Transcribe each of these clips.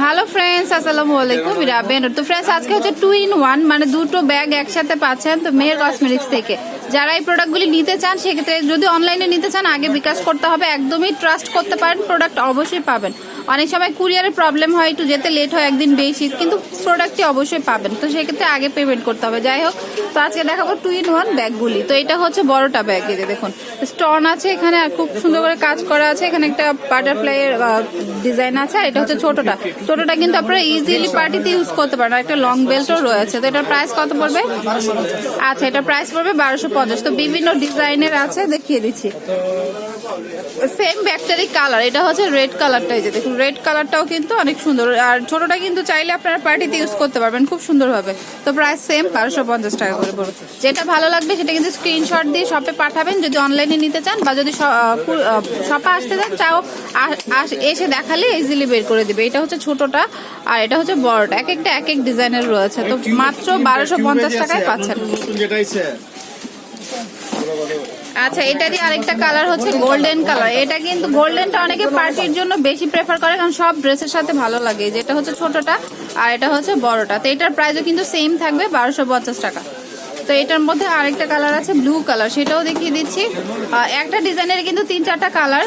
Hello friends আসসালামু আলাইকুম। রাবেন তো ফ্রেন্ডস আজকে হচ্ছে টু ইন ওয়ান মানে দুটো ব্যাগ একসাথে পাচ্ছেন তো মেয়ের কসমেটিক্স থেকে। যারা এই প্রোডাক্টগুলি নিতে চান, সেক্ষেত্রে যদি অনলাইনে নিতে চান, আগে বিকাশ করতে হবে। একদমই ট্রাস্ট করতে পারেন প্রোডাক্ট অবশ্যই পাবেন। অনেক সময় কুরিয়ারের প্রবলেম হয়, একটু যেতে লেট হয়, একদিন বেশি, কিন্তু প্রোডাক্টটি অবশ্যই পাবেন। তো সেক্ষেত্রে আগে পেমেন্ট করতে হবে। যাই হোক, তো আজকে দেখাবো টু ইন ওয়ান ব্যাগগুলি তো এটা হচ্ছে বড়টা ব্যাগ যে দেখুন। স্টোন আছে এখানে, আর খুব সুন্দর করে কাজ করা আছে। এখানে একটা বাটারফ্লাই এর ডিজাইন আছে, আর এটা হচ্ছে ছোটটা। ছোটটা কিন্তু আপনারা ইজিলি পার্টিতে ইউজ করতে পারেন। একটা লং বেল্টও রয়েছে। তো এটার প্রাইস কত পড়বে? আচ্ছা এটা প্রাইস পড়বে বারোশো পঞ্চাশ। তো বিভিন্ন ডিজাইনের আছে, দেখিয়ে দিচ্ছি। সেম ব্যাগটারই কালার এটা হচ্ছে রেড কালারটাই যে দেখুন রেড কালারটাও কিন্তু অনেক সুন্দর। আর ছোটটা কিন্তু চাইলে আপনারা পার্টিতে ইউজ করতে পারবেন খুব সুন্দরভাবে। তো প্রাইস সেম বারোশো পঞ্চাশ টাকা করে পড়বে। যেটা ভালো লাগবে সেটা কিন্তু স্ক্রিনশট দিয়ে শপে পাঠাবেন যদি অনলাইনে নিতে চান বা যদি শপে আসতে চান চাও এসে দেখালে ইজিলি বের করে দিবে। এটা হচ্ছে ছোটটা আর এটা হচ্ছে বড়টা। এক একটা এক এক ডিজাইনের রয়েছে। তো মাত্র বারোশো পঞ্চাশ টাকায় পাচ্ছেন। যেটা এটা দিয়ে আরেকটা কালার হচ্ছে গোল্ডেন কালার এটা কিন্তু গোল্ডেনটা অনেকে পার্টির জন্য বেশি প্রেফার করে, কারণ সব ড্রেসের সাথে ভালো লাগে। যেটা হচ্ছে ছোটটা আর এটা হচ্ছে বড়টা। তো এটার প্রাইসও কিন্তু সেম থাকবে বারোশো টাকা। তো এটার মধ্যে আরেকটা কালার আছে ব্লু কালার সেটাও দেখিয়ে দিচ্ছি। একটা ডিজাইনের কিন্তু তিন চারটা কালার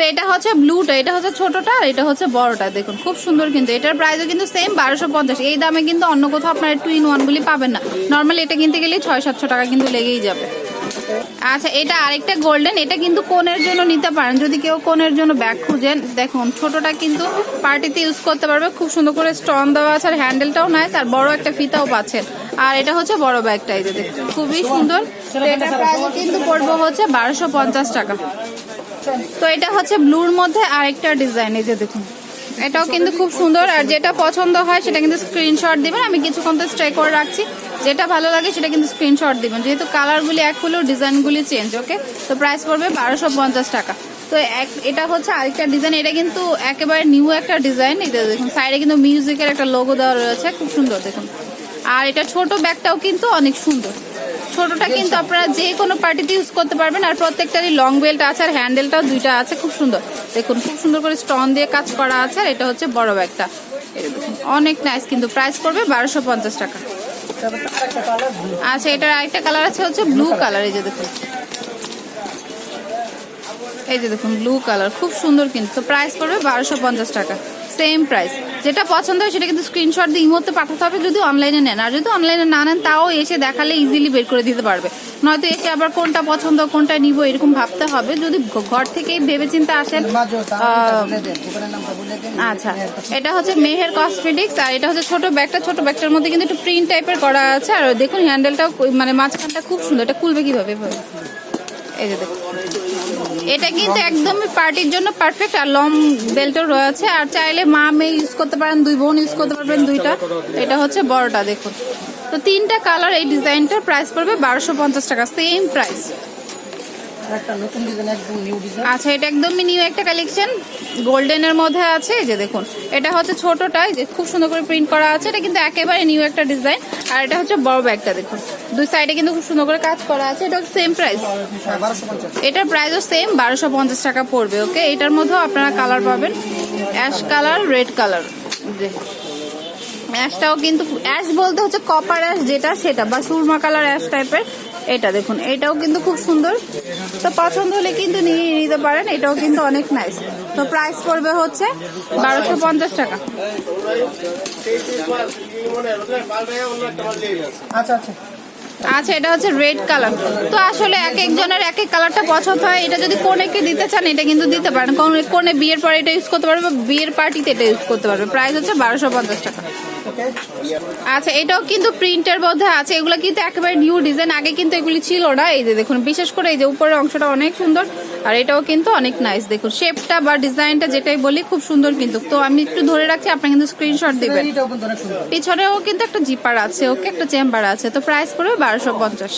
তো এটা হচ্ছে ব্লুটা, এটা হচ্ছে ছোটটা, আর এটা হচ্ছে বড়টা, দেখুন। খুব সুন্দর কিন্তু, এটার প্রাইসও কিন্তু সেম বারোশো পঞ্চাশ। এই দামে কিন্তু অন্য কোথাও আপনার টু ইন ওয়ানগুলি পাবেন না। নর্মালি এটা কিনতে গেলে ছয় সাতশো টাকা কিন্তু লেগেই যাবে। আচ্ছা এটা আরেকটা গোল্ডেন এটা কিন্তু কোনের জন্য নিতে পারেন। যদি কেউ কোনের জন্য ব্যাগ খুঁজেন, দেখুন, ছোটটা কিন্তু পার্টিতে ইউজ করতে পারবে। খুব সুন্দর করে স্টন দেওয়া আছে, আর হ্যান্ডেলটাও নাইস আর বড় একটা ফিতাও পাচ্ছেন। আর এটা হচ্ছে বড় ব্যাগটা, এই যে দেখুন, খুবই সুন্দর। তো এটার প্রাইস কিন্তু পড়বে হচ্ছে বারোশো টাকা। তো এটা হচ্ছে ব্লুর মধ্যে আরেকটা ডিজাইন এই যে দেখুন। এটাও কিন্তু খুব সুন্দর, আর যেটা পছন্দ হয় সেটা কিন্তু স্ক্রিনশট দিবেন। আমি কিছুক্ষণ তো স্ট্রাই করে রাখছি। যেটা ভালো লাগে সেটা কিন্তু স্ক্রিনশট দিবেন। যেহেতু কালারগুলি এক হলেও ডিজাইনগুলি চেঞ্জ ওকে তো প্রাইস পড়বে বারোশো টাকা। তো এটা হচ্ছে আরেকটা ডিজাইন এটা কিন্তু একেবারে নিউ একটা ডিজাইন এটা দেখুন সাইডে কিন্তু মিউজিকের একটা লোগো দেওয়া রয়েছে। খুব সুন্দর, দেখুন। আর এটা ছোট ব্যাগটাও কিন্তু অনেক সুন্দর। ছোটটা কিন্তু আপনারা যে কোনো পার্টিতে ইউজ করতে পারবেন আর প্রত্যেকটারই লং বেল্ট আছে আর হ্যান্ডেলটাও দুইটা আছে খুব সুন্দর। দেখুন খুব সুন্দর করে স্টোন দিয়ে কাজ করা আছে আর এটা হচ্ছে বড় ব্যাগটা। অনেক নাইস কিন্তু প্রাইস পড়বে বারোশো পঞ্চাশ টাকা। আচ্ছা এটার আরেকটা কালার আছে হচ্ছে ব্লু কালার এই যে দেখুন। এই যে দেখুন ব্লু কালার খুব সুন্দর কিন্তু। তো প্রাইস পড়বে বারোশো পঞ্চাশ টাকা। সেম প্রাইস যেটা পছন্দ হয় সেটা কিন্তু স্ক্রিনশট দিয়ে ইমোতে পাঠাতে হবে যদি অনলাইনে নেন। আর যদি অনলাইনে না নেন তাও এসে দেখালে ইজিলি বের করে দিতে পারবে। নয়তো এসে আবার কোনটা পছন্দ কোনটা নিব এরকম ভাবতে হবে। যদি ঘর থেকেই ভেবে চিন্তে আসেন আচ্ছা এটা হচ্ছে মেহের কসমেটিক্স আর এটা হচ্ছে ছোট ব্যাগটা। ছোট ব্যাগটার মধ্যে কিন্তু একটু প্রিন্ট টাইপের করা আছে। আর দেখুন হ্যান্ডেলটাও মানে মাঝখানটা খুব সুন্দর। এটা খুলবে কীভাবে? এই যে দেখুন। এটা কিন্তু একদমই পার্টির জন্য পারফেক্ট আর লং বেল্টও রয়েছে। আর চাইলে মা মেয়ে ইউজ করতে পারেন দুই বোন ইউজ করতে পারবেন দুইটা। এটা হচ্ছে বড়টা দেখুন। তো তিনটা কালার এই ডিজাইনটার প্রাইস পড়বে বারোশো পঞ্চাশ টাকা সেম প্রাইস আচ্ছা এটা একদমই নিউ একটা কালেকশন গোল্ডেনের মধ্যে আছে যে দেখুন। এটা হচ্ছে ছোটটাই যে খুব সুন্দর করে প্রিন্ট করা আছে। এটা কিন্তু একেবারে নিউ একটা ডিজাইন আর এটা হচ্ছে বড় ব্যাগটা, দেখুন। দুই সাইডে কিন্তু খুব সুন্দর করে কাজ করা আছে এটা সেম প্রাইস এটার প্রাইসও সেম বারোশো পঞ্চাশ টাকা পড়বে ওকে এটার মধ্যেও আপনারা কালার পাবেন অ্যাশ কালার রেড কালার অ্যাশটাও কিন্তু অ্যাশ বলতে হচ্ছে কপার অ্যাশ যেটা সেটা, বা সুরমা কালার অ্যাশ টাইপের এটা দেখুন এটাও কিন্তু খুব সুন্দর। তো পছন্দ হলে কিন্তু নিয়ে নিতে পারেন এটাও কিন্তু অনেক নাইস তো প্রাইস পড়বে হচ্ছে বারোশো পঞ্চাশ টাকা। আচ্ছা আচ্ছা। আচ্ছা এটা হচ্ছে রেড কালার তো আসলে এক একজনের এক এক কালারটা পছন্দ হয় এটা যদি কোনেকে দিতে চান এটা কিন্তু দিতে পারেন। কোন বিয়ের পরে এটা ইউজ করতে পারবে বা বিয়ের পার্টিতে এটা ইউজ করতে পারবে। প্রাইস হচ্ছে বারোশো পঞ্চাশ টাকা। আচ্ছা এটাও কিন্তু প্রিন্টের মধ্যে আছে। এগুলো কিন্তু একেবারে নিউ ডিজাইন আগে কিন্তু এগুলি ছিল না। এই যে দেখুন বিশেষ করে এই যে উপরের অংশটা অনেক সুন্দর। আর এটাও কিন্তু অনেক নাইস দেখুন শেপটা বা ডিজাইনটা যেটাই বলি খুব সুন্দর কিন্তু। তো আমি একটু ধরে রাখছি আপনি কিন্তু স্ক্রিনশট দিবেন। পিছনেও কিন্তু একটা জিপার আছে ওকে? একটা চেম্বার আছে। তো প্রাইস পড়বে বারোশো পঞ্চাশ।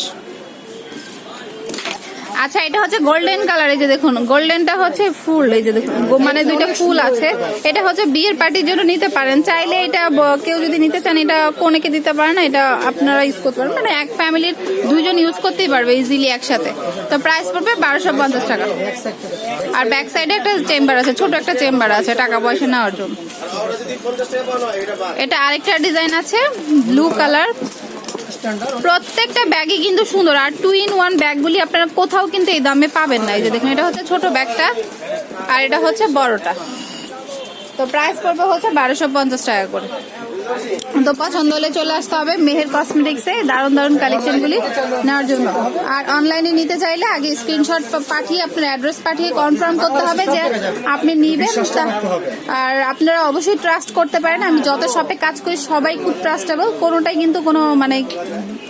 আচ্ছা এটা হচ্ছে গোল্ডেন কালার এই যে দেখুন গোল্ডেনটা হচ্ছে ফুল, এই যে দেখুন মানে দুইটা ফুল আছে। এটা হচ্ছে বিয়ের পার্টির জন্য নিতে পারেন। চাইলে এটা কেউ যদি নিতে চান, এটা কোনেকে দিতে পারেন এটা আপনারা ইউজ করতে পারেন মানে এক ফ্যামিলির দুইজন ইউজ করতেই পারবে ইজিলি একসাথে। তো প্রাইস পড়বে বারোশো পঞ্চাশ টাকা। আর ব্যাক সাইডে একটা চেম্বার আছে, ছোট একটা চেম্বার আছে, টাকা পয়সা নেওয়ার জন্য। এটা আরেকটা ডিজাইন আছে ব্লু কালার প্রত্যেকটা ব্যাগই কিন্তু সুন্দর। আর টু ইন ওয়ান ব্যাগগুলি আপনারা কোথাও কিন্তু এই দামে পাবেন না। এই যে দেখুন, এটা হচ্ছে ছোট ব্যাগটা আর এটা হচ্ছে বড়টা। তো প্রাইস পড়বে হচ্ছে বারোশো পঞ্চাশ টাকা করে। তো পছন্দ হলে চলে আসতে হবে মেহের কসমেটিক্সে দারুণ দারুণ কালেকশনগুলি নেওয়ার জন্য। আর অনলাইনে নিতে চাইলে আগে স্ক্রিনশট পাঠিয়ে আপনার অ্যাড্রেস পাঠিয়ে কনফার্ম করতে হবে যে আপনি নিবেন আর আপনারা অবশ্যই ট্রাস্ট করতে পারেন। আমি যত শপে কাজ করি, সবাই খুব ট্রাস্টেবল কোনোটাই কিন্তু কোনো মানে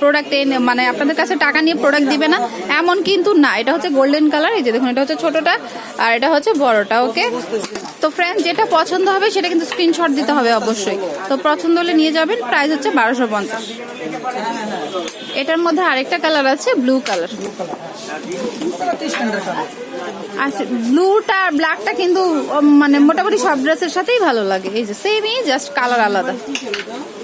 প্রোডাক্ট মানে আপনাদের কাছে টাকা নিয়ে প্রোডাক্ট দিবে না। এমন কিন্তু না। এটা হচ্ছে গোল্ডেন কালার এই যে দেখুন, এটা হচ্ছে ছোটটা আর এটা হচ্ছে বড়টা ওকে তো ফ্রেন্ড যেটা পছন্দ হবে সেটা কিন্তু স্ক্রিনশট দিতে হবে অবশ্যই। তো পছন্দ হলে নিয়ে যাবেন প্রাইস হচ্ছে বারোশো পঞ্চাশ। এটার মধ্যে আরেকটা কালার আছে ব্লু কালার আচ্ছা ব্লুটা আর ব্ল্যাকটা কিন্তু মানে মোটামুটি সব ড্রেসের সাথেই ভালো লাগে। এই যে সেমই জাস্ট কালার আলাদা।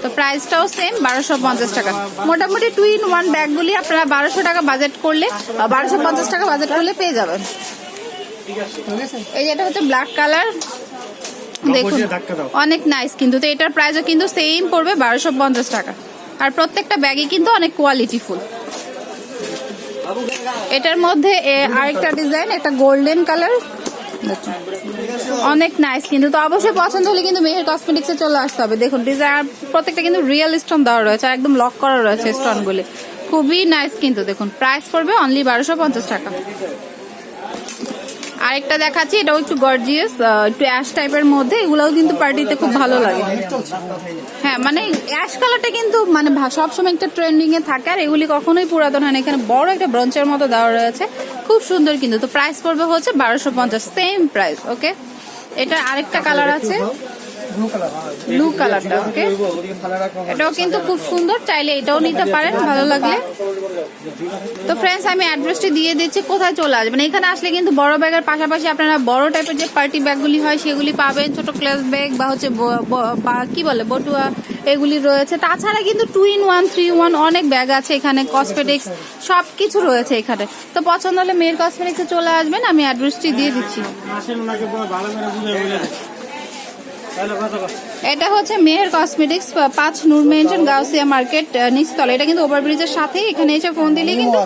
তো প্রাইসটাও সেম বারোশো পঞ্চাশ টাকা। মোটামুটি টু ইন ওয়ান ব্যাগগুলি আপনারা বারোশো টাকা বাজেট করলে, বারোশো পঞ্চাশ টাকা বাজেট করলে পেয়ে যাবেন। এই যে এটা হচ্ছে ব্ল্যাক কালার দেখুন অনেক নাইস কিন্তু তো এটার প্রাইসও কিন্তু সেম পড়বে বারোশো পঞ্চাশ টাকা। আর প্রত্যেকটা ব্যাগই কিন্তু অনেক কোয়ালিটিফুল এটার মধ্যে আরেকটা ডিজাইন একটা গোল্ডেন কালার অনেক নাইস কিন্তু তো অবশ্যই পছন্দ হলে কিন্তু মেহের কসমেটিক্সে চলে আসতে হবে। দেখুন ডিজাইন প্রত্যেকটা কিন্তু রিয়েল স্টোন দেওয়া রয়েছে আর একদম লক করা রয়েছে স্টোনগুলি খুবই নাইস কিন্তু দেখুন প্রাইস পড়বে অনলি বারোশো পঞ্চাশ টাকা। আরেকটা দেখাচ্ছি, এটাও একটু গর্জিয়াস একটু অ্যাশ টাইপের মধ্যে, এগুলাও কিন্তু পার্টিতে খুব ভালো লাগে। হ্যাঁ মানে অ্যাশ কালারটা কিন্তু মানে সবসময় একটা ট্রেন্ডিং এ থাকে, আর এগুলি কখনোই পুরাতন হয় না। এখানে বড় একটা ব্রঞ্চের মতো দেওয়া রয়েছে, খুব সুন্দর কিন্তু। তো প্রাইস পড়বে হচ্ছে বারোশো পঞ্চাশ সেম প্রাইস ওকে এটা আরেকটা কালার আছে। ব্লু কালারটা ওকে এটাও কিন্তু খুব সুন্দর চাইলে এটাও নিতে পারেন ভালো লাগলে। তো ফ্রেন্ডস আমি অ্যাড্রেসটি দিয়ে দিচ্ছি কোথায় চলে আসবেন? এখানে আসলে কিন্তু বড় ব্যাগের পাশাপাশি আপনারা বড় টাইপের যে পার্টি ব্যাগগুলি হয় সেগুলি পাবেন ছোট ক্লাস ব্যাগ বা হচ্ছে কি বলে বটুয়া এগুলি রয়েছে। তাছাড়া কিন্তু two in one three one অনেক ব্যাগ আছে এখানে কসমেটিক্স সব কিছু রয়েছে এখানে। তো পছন্দ হলে মেয়ের কসমেটিক্সে চলে আসবেন আমি অ্যাড্রেসটি দিয়ে দিচ্ছি। এটা হচ্ছে মেহের কসমেটিক্স পাঁচ নূর মেনশন গাউসিয়া মার্কেট নিচতলা। এটা কিন্তু ওভারব্রিজের সাথেই এখানে এসে ফোন দিলে কিন্তু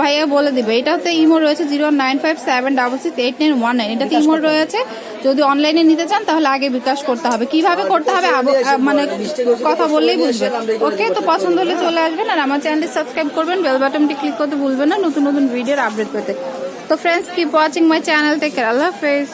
ভাইয়া বলে দিবে। এটা হচ্ছে ইমো রয়েছে zero nine five seven double six eight nine one nine. এটাতে ইমো রয়েছে। যদি অনলাইনে নিতে চান তাহলে আগে বিকাশ করতে হবে। কীভাবে করতে হবে? মানে কথা বললেই বুঝবেন ওকে তো পছন্দ হলে চলে আসবেন আর আমার চ্যানেলটি সাবস্ক্রাইব করবেন বেল বাটনটি ক্লিক করতে ভুলবেন না। নতুন নতুন ভিডিওর আপডেট পেতে। তো friends keep watching my channel care আল্লাহ হাফেজ।